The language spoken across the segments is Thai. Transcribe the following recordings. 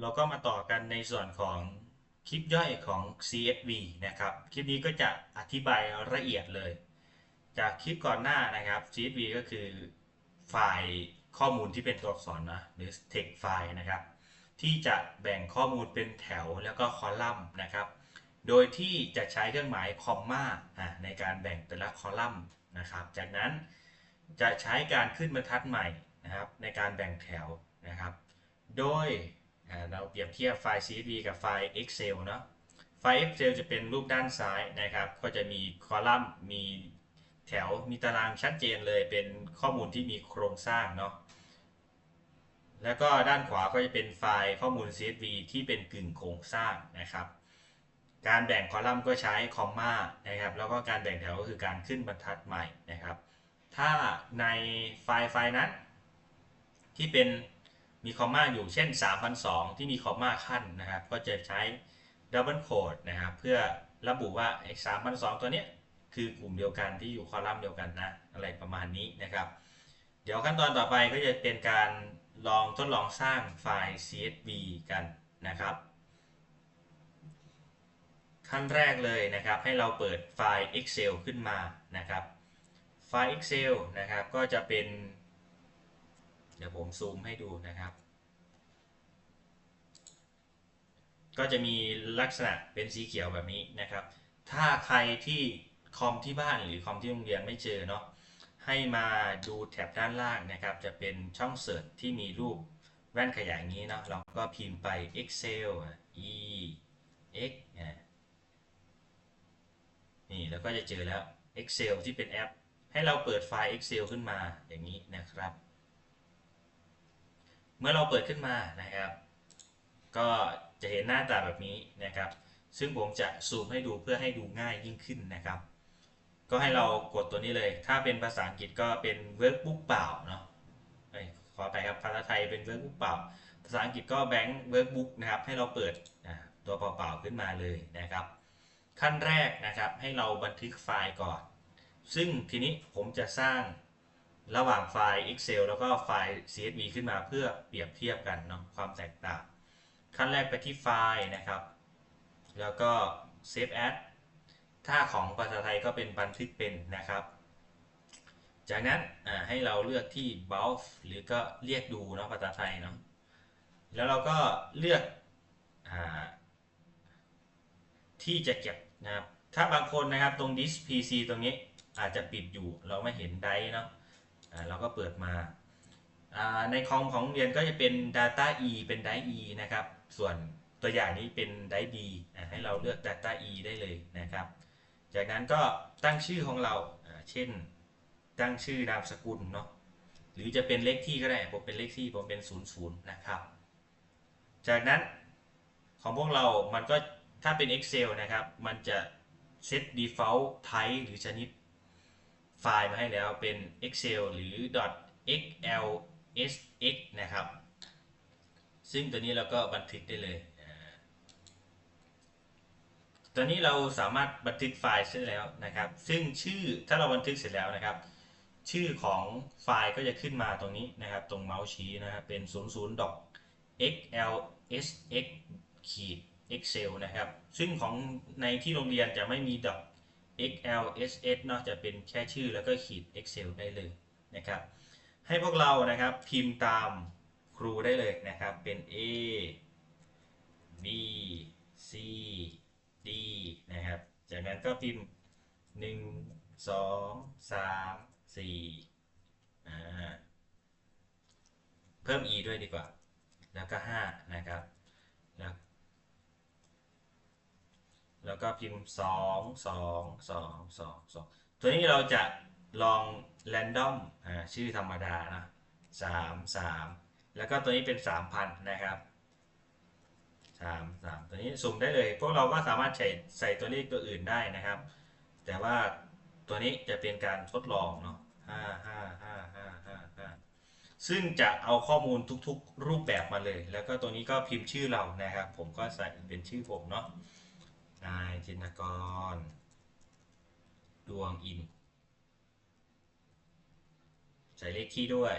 เราก็มาต่อกันในส่วนของคลิปย่อยของ CSV นะครับ คลิปนี้ก็จะอธิบายละเอียดเลย จากคลิปก่อนหน้านะครับ CSV ก็คือไฟล์ข้อมูลที่เป็นตัวอักษรนะหรือ text ไฟล์นะครับ ที่จะแบ่งข้อมูลเป็นแถวแล้วก็คอลัมน์นะครับ โดยที่จะใช้เครื่องหมายคอมมาอะในการแบ่งแต่ละคอลัมน์นะครับ จากนั้นจะใช้การขึ้นบรรทัดใหม่นะครับในการแบ่งแถวนะครับ โดย เราเปรียบเทียบไฟล์ CSV กับไฟล์ Excel เนาะไฟล์ Excel จะเป็นรูปด้านซ้ายนะครับ ก็จะมีคอลัมน์ มีแถว มีตารางชัดเจนเลย เป็นข้อมูลที่มีโครงสร้างเนาะ แล้วก็ด้านขวาก็จะเป็นไฟล์ข้อมูล CSV ที่เป็นกึ่งโครงสร้างนะครับ การแบ่งคอลัมน์ก็ใช้คอมมานะครับ แล้วก็การแบ่งแถวก็คือการขึ้นบรรทัดใหม่นะครับ ถ้าในไฟล์ไฟล์นั้นที่เป็น มีคอมมาอยู่เช่น 3002 ที่มีคอมมาขั้นนะครับ ก็จะใช้ดับเบิลโคดนะครับ เพื่อระบุว่าไอ้3002 ตัวเนี้ยคือกลุ่มเดียวกันที่อยู่คอลัมน์เดียวกันนะ อะไรประมาณนี้นะครับ เดี๋ยวขั้นตอนต่อไปก็จะเป็นการลองทดลองสร้างไฟล์ CSV กันนะครับ ขั้นแรกเลยนะครับ ให้เราเปิดไฟล์ Excel ขึ้นมานะครับ ไฟล์ Excel นะครับ ก็จะเป็น เดี๋ยวผมซูมให้ดูนะครับ ก็จะมีลักษณะเป็นสีเขียวแบบนี้นะครับ ถ้าใครที่คอมที่บ้านหรือคอมที่โรงเรียนไม่เจอเนาะให้มาดูแถบด้านล่างนะครับ จะเป็นช่องเสิร์ชที่มีรูปแว่นขยายอย่างนี้เนาะเราก็พิมพ์ไป Excel e x นี่แล้วก็จะเจอแล้ว Excel ที่เป็นแอป ให้เราเปิดไฟล์ Excel ขึ้นมาอย่างนี้นะครับ เมื่อเราเปิดขึ้นมานะครับ ก็จะเห็นหน้าตาแบบนี้นะครับ ซึ่งผมจะซูมให้ดูเพื่อให้ดูง่ายยิ่งขึ้นนะครับ ก็ให้เรากดตัวนี้เลย ถ้าเป็นภาษาอังกฤษก็เป็น workbook เปล่าเนาะขอไปครับภาษาไทยเป็น workbook เปล่า ภาษาอังกฤษก็ bank workbook นะครับ ให้เราเปิดตัวเปล่าๆขึ้นมาเลยนะครับ ขั้นแรกนะครับให้เราบันทึกไฟล์ก่อน ซึ่งทีนี้ผมจะสร้าง ระหว่างไฟล์ Excel แล้วก็ไฟล์ CSV ขึ้นมาเพื่อเปรียบเทียบกันเนาะความแตกต่าง ขั้นแรกไปที่ไฟล์นะครับ แล้วก็ save as ถ้าของภาษาไทยก็เป็นบันทึกเป็นนะครับ จากนั้นให้เราเลือกที่ browse หรือก็เรียกดูเนาะภาษาไทยเนาะแล้วเราก็เลือกอที่จะเก็บนะครับ ถ้าบางคนนะครับตรง disk PC ตรงนี้อาจจะปิดอยู่เราไม่เห็นไดเนาะ เราก็เปิดมา ในคอมของเรียนก็จะเป็น data e เป็นได e นะครับ ส่วนตัวอย่างนี้เป็นได d ให้เราเลือก data e ได้เลยนะครับ จากนั้นก็ตั้งชื่อของเรา เช่น ตั้งชื่อนามสกุลเนาะ หรือจะเป็นเลขที่ก็ได้ ผมเป็นเลขที่ผมเป็น 00 นะครับ จากนั้นของพวกเรา มันก็ถ้าเป็น Excel นะครับ มันจะเซต default type หรือชนิด ไฟล์มาให้แล้วเป็น Excel หรือ .xlsx นะครับ ซึ่งตัวนี้เราก็บันทึกได้เลย ตอนนี้เราสามารถบันทึกไฟล์เสร็จแล้วนะครับ ซึ่งชื่อถ้าเราบันทึกเสร็จแล้วนะครับ ชื่อของไฟล์ก็จะขึ้นมาตรงนี้นะครับ ตรงเมาส์ชี้นะครับ เป็น 00 doc xlsx ขีด excel นะครับ ซึ่งของในที่โรงเรียนจะไม่มี doc xlss นอกจากเป็นแค่ชื่อแล้วก็ขีด excel ได้เลยนะครับ ให้พวกเรานะครับพิมพ์ตามครูได้เลยนะครับ เป็น a b c d นะครับ จากนั้นก็พิมพ์ 1 2 3 4อ่าเพิ่ม e ด้วยดีกว่า แล้วก็ 5 นะครับ แล้ว แล้วก็พิมพ์ 2 2 2 2 2 ตัวนี้เราจะลอง random อ่าชื่อธรรมดานะ3 3 แล้วก็ตัวนี้เป็น 3,000 นะครับสามสามตัวนี้สุ่มได้เลย พวกเราก็สามารถใส่ใส่ตัวเลขตัวอื่นได้นะครับ แต่ว่าตัวนี้จะเป็นการทดลองเนาะห้าห้าห้าห้าห้าห้าซึ่งจะเอาข้อมูลทุกๆรูปแบบมาเลย แล้วก็ตัวนี้ก็พิมพ์ชื่อเรานะครับ ผมก็ใส่เป็นชื่อผมเนาะ นายจินกร ดวงอิน ใส่เลขที่ด้วย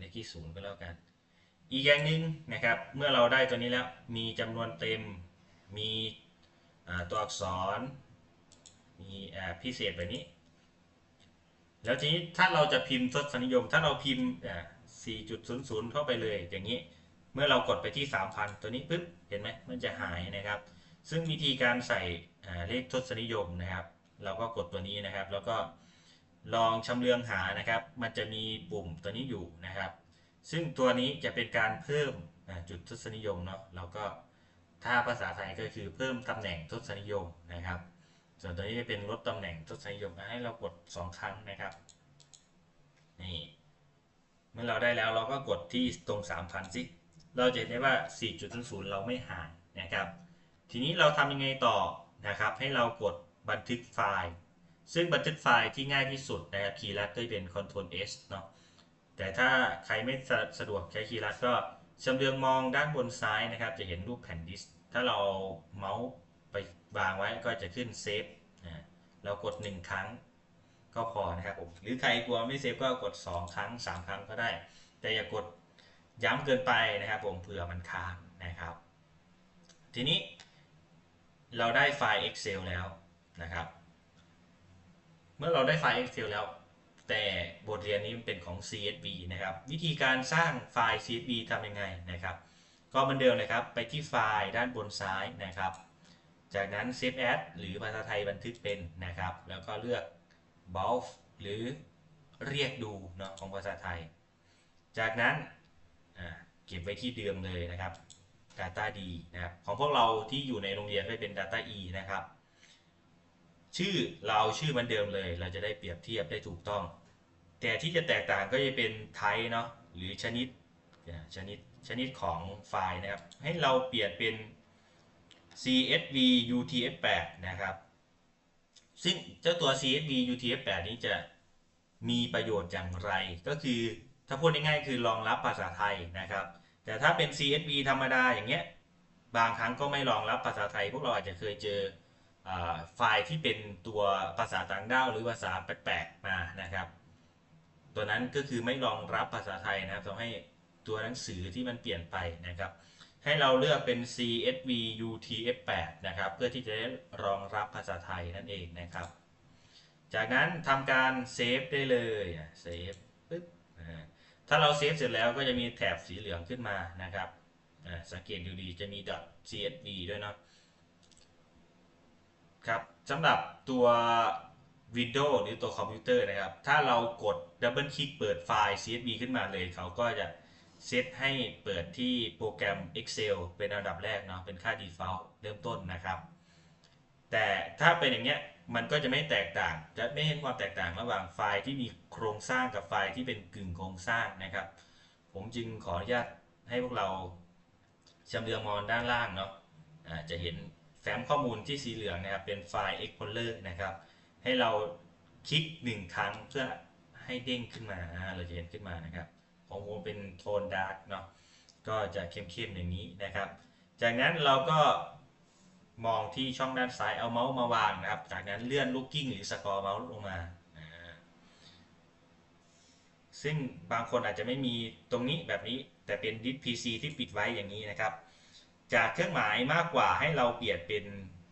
เลขที่ศูนย์ก็แล้วกัน อีกอย่างหนึ่งนะครับ เมื่อเราได้ตัวนี้แล้ว มีจำนวนเต็ม มีตัวอักษร มีพิเศษแบบนี้ แล้วทีนี้ถ้าเราจะพิมพ์ทศนิยม ถ้าเราพิมพ์4.00 เข้าไปเลยอย่างนี้ เมื่อเรากดไปที่ 3,000 ตัวนี้ปุ๊บเห็นไหมมันจะหายนะครับ ซึ่งวิธีการใส่เลขทศนิยมนะครับ เราก็กดตัวนี้นะครับ แล้วก็ลองชำเลืองหานะครับ มันจะมีปุ่มตัวนี้อยู่นะครับ ซึ่งตัวนี้จะเป็นการเพิ่มจุดทศนิยมเนาะเราก็ถ้าภาษาไทยก็คือเพิ่มตำแหน่งทศนิยมนะครับ ส่วนตัวนี้จะเป็นลดตำแหน่งทศนิยมให้เรากด 2 ครั้งนะครับนี่เมื่อเราได้แล้วเราก็กดที่ตรง 3,000สิ เราจะเห็นได้ว่า 4.00 เราไม่หายนะครับ ทีนี้เราทำยังไงต่อนะครับ ให้เรากดบันทึกไฟล์ ซึ่งบันทึกไฟล์ที่ง่ายที่สุดนะครับคีย์ลัดก็จะเป็น Ctrl S เนาะ แต่ถ้าใครไม่สะสะดวกใช้คีย์ลัดก็ชำเลืองมองด้านบนซ้ายนะครับ จะเห็นรูปแผ่นดิสก์ถ้าเราเมาส์ไปวางไว้ก็จะขึ้นเซฟนะเรากด 1 ครั้งก็พอนะครับผมหรือใครกลัวไม่เซฟก็กด 2 ครั้ง 3 ครั้งก็ได้ แต่อย่ากด ย้ำเกินไปนะครับผมเผื่อมันค้างนะครับ ทีนี้เราได้ไฟล์ Excel แล้วนะครับ เมื่อเราได้ไฟล์ Excel แล้ว แต่บทเรียนนี้มันเป็นของ CSV นะครับ วิธีการสร้างไฟล์ CSV ทำยังไงนะครับ ก็เหมือนเดิมเลยครับ ไปที่ไฟล์ด้านบนซ้ายนะครับ จากนั้น Save As หรือภาษาไทยบันทึกเป็นนะครับ แล้วก็เลือก Bulk หรือเรียกดูเนาะของภาษาไทย จากนั้น เก็บไว้ที่เดิมเลยนะครับ Data D นะครับของพวกเราที่อยู่ในโรงเรียนก็เป็น Data E นะครับ ชื่อเราชื่อมันเดิมเลย เราจะได้เปรียบเทียบได้ถูกต้อง แต่ที่จะแตกต่างก็จะเป็นไทยเนาะหรือชนิดชนิดชนิดของไฟล์นะครับ ให้เราเปลี่ยนเป็น CSV UTF-8 นะครับ ซึ่งเจ้าตัว CSV UTF-8 นี้จะมีประโยชน์อย่างไรก็คือ ถ้าพูดง่ายๆคือรองรับภาษาไทยนะครับ แต่ถ้าเป็น CSV ธรรมดาอย่างเงี้ย บางครั้งก็ไม่รองรับภาษาไทย พวกเราอาจจะเคยเจออไฟล์ที่เป็นตัวภาษาต่างด้าวหรือภาษาแปลกๆมานะครับ ตัวนั้นก็คือไม่รองรับภาษาไทยนะครับทำให้ตัวหนังสือที่มันเปลี่ยนไปนะครับ ให้เราเลือกเป็น CSV UTF-8 นะครับ เพื่อที่จะได้รองรับภาษาไทยนั่นเองนะครับ จากนั้นทำการเซฟได้เลยเซฟปึ๊บอ่า ถ้าเราเซฟเสร็จแล้วก็จะมีแถบสีเหลืองขึ้นมานะครับสังเกตดูดีจะมี .csv ด้วยเนาะครับสำหรับตัว Windows หรือตัวคอมพิวเตอร์นะครับ ถ้าเรากดดับเบิลคลิกเปิดไฟล์ CSV ขึ้นมาเลย เขาก็จะเซตให้เปิดที่โปรแกรม Excel เป็นอันดับแรกเนาะเป็นค่า default เริ่มต้นนะครับ แต่ถ้าเป็นอย่างเงี้ย มันก็จะไม่แตกต่าง จะไม่เห็นความแตกต่างระหว่างไฟล์ที่มีโครงสร้างกับไฟล์ที่เป็นกึ่งโครงสร้างนะครับ ผมจึงขออนุญาตให้พวกเราชำเลืองมองด้านล่างเนาะอ่าจะเห็นแฟ้มข้อมูลที่สีเหลืองนะครับ เป็นไฟล์ Explorer นะครับ ให้เราคลิกหนึ่งครั้งเพื่อให้เด้งขึ้นมาอ่าเราจะเห็นขึ้นมานะครับของผมเป็นโทนดาร์กเนาะ ก็จะเข้มๆอย่างนี้นะครับ จากนั้นเราก็ มองที่ช่องด้านซ้ายเอาเมาส์มาวางนะครับ จากนั้นเลื่อนลูกกิ้งหรือสกอร์เมาส์ลงมา ซึ่งบางคนอาจจะไม่มีตรงนี้แบบนี้แต่เป็นดิส PC ที่ปิดไว้อย่างนี้นะครับ จากเครื่องหมายมากกว่าให้เราเปลี่ยนเป็น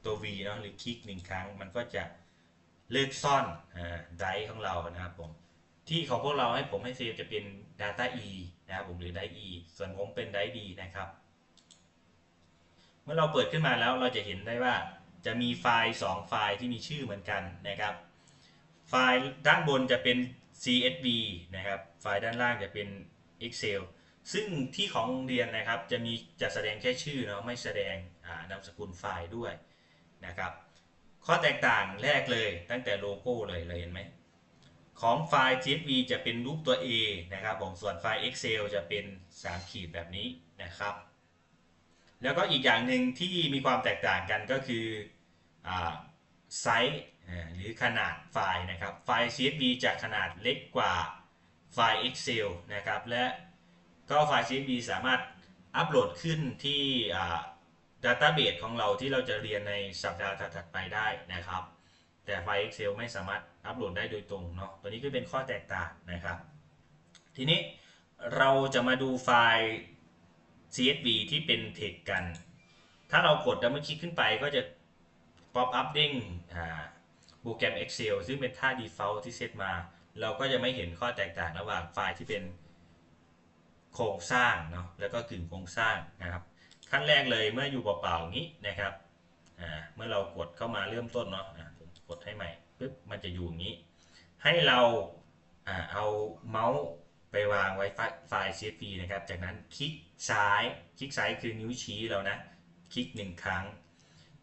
ตัว V เนาะหรือคลิกหนึ่งครั้ง มันก็จะเลิกซ่อนไดของเรานะครับผมที่ของพวกเราให้ผมให้เซฟจะเป็น Data E นะครับผมหรือ d i E ส่วนผมเป็น d i D นะครับ เมื่อเราเปิดขึ้นมาแล้วเราจะเห็นได้ว่าจะมีไฟล์ 2 ไฟล์ที่มีชื่อเหมือนกันนะครับ ไฟล์ด้านบนจะเป็น CSV นะครับ ไฟล์ด้านล่างจะเป็น Excel ซึ่งที่ของโรงเรียนนะครับจะมีจะแสดงแค่ชื่อเนาะไม่แสดงนามสกุลไฟล์ด้วยนะครับ ข้อแตกต่างแรกเลยตั้งแต่โลโก้เลยเลยเห็นไหมของไฟล์ CSV จะเป็นรูปตัว A นะครับผมส่วนไฟล์ Excel จะเป็น3ขีดแบบนี้นะครับ แล้วก็อีกอย่างหนึ่งที่มีความแตกต่างกันก็คือไซส์หรือขนาดไฟล์นะครับ ไฟล์ CSV จะขนาดเล็กกว่าไฟล์ Excel นะครับ และก็ไฟล์ CSV สามารถอัปโหลดขึ้นที่ Database ของเราที่เราจะเรียนในสัปดาห์ถัดไปได้นะครับ แต่ไฟล์ Excel ไม่สามารถอัปโหลดได้โดยตรงเนาะ ตัวนี้ก็เป็นข้อแตกต่างนะครับ ทีนี้เราจะมาดูไฟล์ CSV ที่เป็นเทคกัน ถ้าเรากดดับเบิลคลิกขึ้นไปก็จะป๊อปอัพเด้งโปรแกรม Excel ซึ่งเป็นท่า default ที่เซตมา เราก็จะไม่เห็นข้อแตกต่างระหว่างไฟล์ที่เป็นโครงสร้างเนาะแล้วก็กึ่งโครงสร้างนะครับ ขั้นแรกเลยเมื่ออยู่เปล่าๆงนี้นะครับอ่าเมื่อเรากดเข้ามาเริ่มต้นเนาะผมกดให้ใหม่ปุ๊บมันจะอยู่อย่างนี้ ให้เราอ่าเอาเมาส์ ไปวางไว้ไฟล์ CSV นะครับ จากนั้นคลิกซ้าย คลิกซ้ายคือนิ้วชี้เรานะ คลิกหนึ่งครั้ง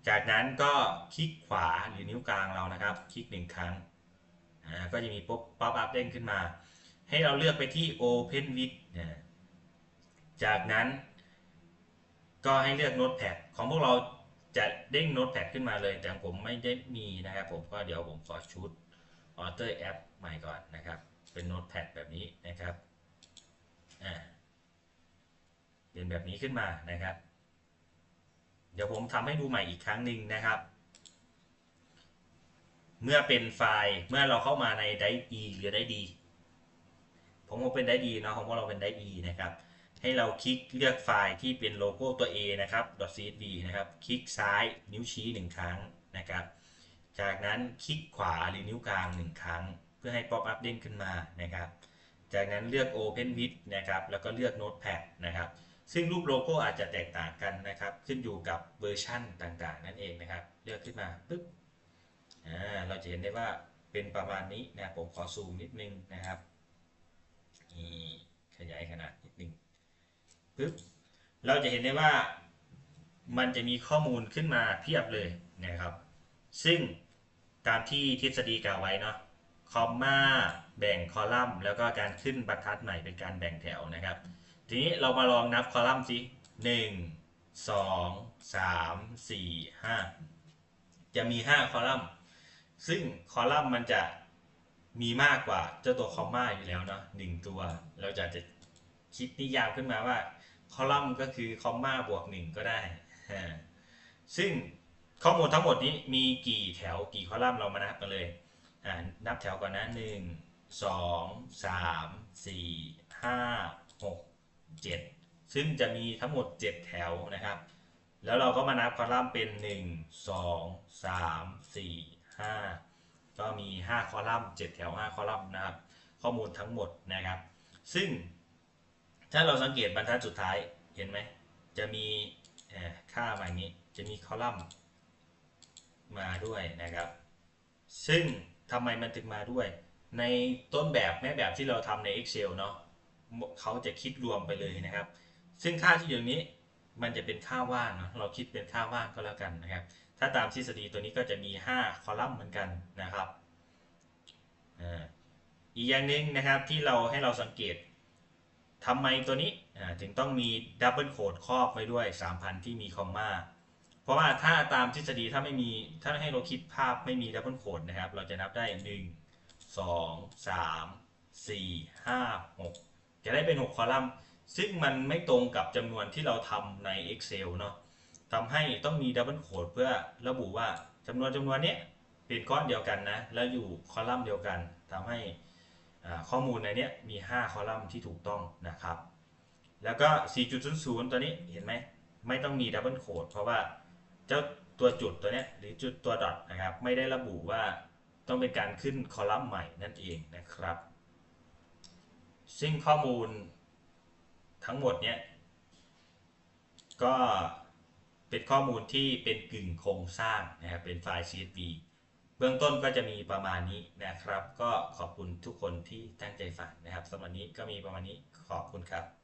จากนั้นก็คลิกขวาหรือนิ้วกลางเรานะครับ คลิกหนึ่งครั้งอ่าก็จะมีป๊อปป๊อปอัพเด้งขึ้นมา ให้เราเลือกไปที่ Open with นะจากนั้น ก็ให้เลือก Notepad ของพวกเราจะเด้ง Notepad ขึ้นมาเลย แต่ผมไม่ได้มีนะครับผม ก็เดี๋ยวผมขอชุด Author App ใหม่ก่อนนะครับ เป็น Notepad แบบนี้นะครับอ่าเป็นแบบนี้ขึ้นมานะครับ เดี๋ยวผมทำให้ดูใหม่อีกครั้งหนึ่งนะครับ เมื่อเป็นไฟล์เมื่อเราเข้ามาใน Drive E หรือ Drive D ผมเอาเป็น Drive E เนาะของพวกเราเป็น Drive E นะครับ ให้เราคลิกเลือกไฟล์ที่เป็นโลโก้ตัว A นะครับ .csv นะครับ คลิกซ้ายนิ้วชี้หนึ่งครั้งนะครับ จากนั้นคลิกขวาหรือนิ้วกลางหนึ่งครั้ง เพื่อให้ pop up เด้งขึ้นมานะครับ จากนั้นเลือก Open with นะครับแล้วก็เลือก Notepad นะครับ ซึ่งรูปโลโก้อาจจะแตกต่างกันนะครับ ขึ้นอยู่กับเวอร์ชั่นต่างๆ นั่นเองนะครับ เลือกขึ้นมาปึ๊บอ่าเราจะเห็นได้ว่าเป็นประมาณนี้นะผมขอซูมนิดนึงนะครับนี่ขยายขนาดนิดนึงปึ๊บเราจะเห็นได้ว่ามันจะมีข้อมูลขึ้นมาเพียบเลยนะครับ ซึ่งตามที่ทฤษฎีกล่าวไว้เนาะ คอมมาแบ่งคอลัมน์ แล้วก็การขึ้นบรรทัดใหม่เป็นการแบ่งแถวนะครับ ทีนี้เรามาลองนับคอลัมน์สิหนึ่งสองสามสี่ห้าจะมีห้าคอลัมน์ ซึ่งคอลัมน์มันจะมีมากกว่าเจ้าตัวคอมมาอยู่แล้วเนาะหนึ่งตัว เราจะจะคิดนิยามขึ้นมาว่าคอลัมน์ก็คือคอมมาบวกหนึ่งก็ได้ ซึ่งข้อมูลทั้งหมดนี้มีกี่แถวกี่คอลัมน์เรามานับกันเลย นับแถวก่อนนะหนึ่งสองสามสี่ห้าหก7ซึ่งจะมีทั้งหมด 7 แถวนะครับ แล้วเราก็มานับคอลัมน์เป็น 1 2 3 4 5 ก็มี 5 คอลัมน์ 7 แถว 5 คอลัมน์นะครับ ข้อมูลทั้งหมดนะครับ ซึ่งถ้าเราสังเกตบรรทัดสุดท้ายเห็นไหม จะมีค่ามาอย่างนี้ จะมีคอลัมน์มาด้วยนะครับ ซึ่ง ทำไมมันถึงมาด้วย ในต้นแบบแม่แบบที่เราทำใน Excel เนาะเขาจะคิดรวมไปเลยนะครับ ซึ่งค่าที่อยู่นี้มันจะเป็นค่าว่างเนอะเราคิดเป็นค่าว่างก็แล้วกันนะครับ ถ้าตามทฤษฎีตัวนี้ก็จะมี 5 คอลัมน์เหมือนกันนะครับอีกอย่างหนึ่งนะครับที่เราให้เราสังเกตทำไมตัวนี้ถึงต้องมีดับเบิลโคดครอบไว้ด้วย 3,000 ที่มีคอมมา เพราะว่าถ้าตามทฤษฎีถ้าไม่มีถ้าให้เราคิดภาพไม่มีดับเบิลโคดนะครับ เราจะนับได้ 1 2 3 4 5 6 จะได้เป็น 6 คอลัมน์ ซึ่งมันไม่ตรงกับจำนวนที่เราทำใน Excel เนาะทำให้ต้องมีดับเบิลโคดเพื่อระบุว่าจำนวนจำนวนเนี้ยเป็นก้อนเดียวกันนะ แล้วอยู่คอลัมน์เดียวกันทำให้ข้อมูลในนี้มี 5 คอลัมน์ที่ถูกต้องนะครับ แล้วก็ 4.00 ตัวนี้เห็นไหม ไม่ต้องมีดับเบิลโคดเพราะว่า จ้าตัวจุดตัวเนี้ยหรือจุดตัวดอทนะครับไม่ได้ระบุว่าต้องเป็นการขึ้นคอลัมน์ใหม่นั่นเองนะครับ ซึ่งข้อมูลทั้งหมดเนี้ยก็เป็นข้อมูลที่เป็นกึ่งโครงสร้างนะครับเป็นไฟล์ CSV เบื้องต้นก็จะมีประมาณนี้นะครับ ก็ขอบคุณทุกคนที่ตั้งใจฟังนะครับสำหรับวันนี้ก็มีประมาณนี้ขอบคุณครับ